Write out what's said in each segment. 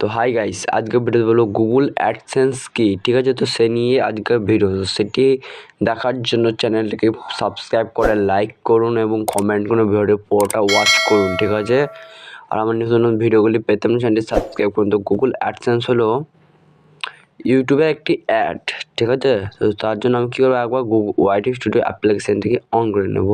তো hi guys আজকের video বলব গুগল অ্যাডসেন্স কি? ঠিক আছে, তো সে নিয়ে আজকের ভিডিও সেটি দেখার জন্য চ্যানেলটিকে সাবস্ক্রাইব করে লাইক করুন এবং কমেন্ট করে ভিডিওটি পুরোটা ওয়াচ করুন, ঠিক আছে? আর আমার নতুন নতুন ভিডিওগুলি পেতে চ্যানেলটি সাবস্ক্রাইব করুন। তো গুগল অ্যাডসেন্স হলো ইউটিউবে একটি অ্যাড ঠিক আছে? তো তার জন্য আমি কী করব, একবার গুগল ওয়াইটি স্টুডিও অ্যাপ্লিকেশান থেকে অন করে নেব।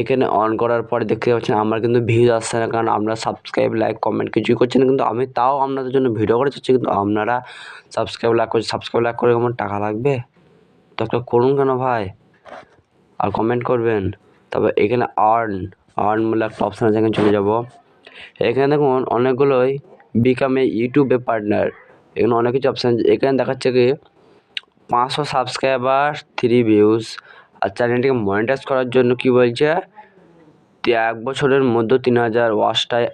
এখানে অন করার পরে দেখতে পাচ্ছেন আমার কিন্তু ভিউজ আসছে না। কারণ আপনারা সাবস্ক্রাইব লাইক কমেন্ট কিছুই করছেন কিন্তু আমি তাও আপনাদের জন্য ভিডিও করে চাচ্ছি কিন্তু আপনারা সাবস্ক্রাইব লাইক করছেন সাবস্ক্রাইব লাইক করে আমার টাকা লাগবে? তো একটা করুন কেন ভাই? আর কমেন্ট করবেন। তারপর এখানে আর্ন আর্ন বলে একটা অপশান আছে, এখানে চলে যাব। এখানে দেখুন অনেকগুলোই বিকাম এ ইউটিউবে পার্টনার এখানে অনেক কিছু অপশান এখানে দেখাচ্ছে কি, পাঁচশো সাবস্ক্রাইবার থ্রি ভিউজ আর চ্যানেলটিকে মনিটাইজ করার জন্য কি বলছে? এক বছরের মধ্যে তিন হাজার ওয়াশ টাই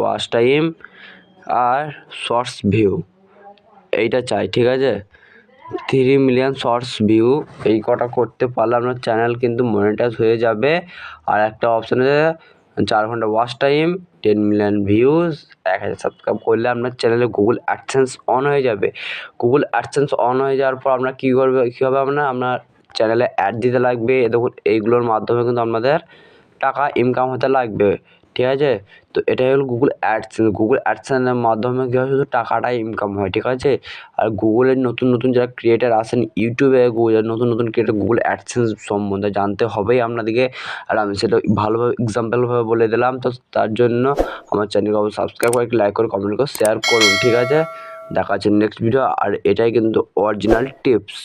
ওয়াশ টাইম আর শর্টস ভিউ এইটা চাই, ঠিক আছে? থ্রি মিলিয়ন শর্টস ভিউ এই কটা করতে পারলে আপনার চ্যানেল কিন্তু মনিটাইজ হয়ে যাবে। আর একটা অপশান আছে, চার ঘণ্টা watch time ten million views এক হাজার সাবস্ক্রাইব করলে আপনার চ্যানেলে গুগল অ্যাডসেন্স অন হয়ে যাবে। গুগল অ্যাডসেন্স অন হয়ে যাওয়ার পর আপনার কী করবে, কী হবে আপনার? আপনার চ্যানেলে অ্যাড দিতে লাগবে। দেখুন, এইগুলোর মাধ্যমে কিন্তু আপনাদের টাকা ইনকাম হতে লাগবে, ঠিক আছে? তো এটাই হলো গুগল অ্যাডস গুগল অ্যাডসেন্সের মাধ্যমে কী হয়? শুধু টাকাটাই ইনকাম হয়, ঠিক আছে? আর গুগলের নতুন নতুন যারা ক্রিয়েটার আসেন ইউটিউবে গুগলের নতুন নতুন ক্রিয়েটার গুগল অ্যাডসেন্স সম্বন্ধে জানতে হবেই আপনাদেরকে। আর আমি সেটা ভালোভাবে এক্সাম্পলভাবে বলে দিলাম। তো তার জন্য আমার চ্যানেলকে অবশ্যই সাবস্ক্রাইব করে লাইক করে কমেন্ট করে শেয়ার করুন, ঠিক আছে? দেখা নেক্সট ভিডিও আর এটাই কিন্তু অরিজিনাল টিপস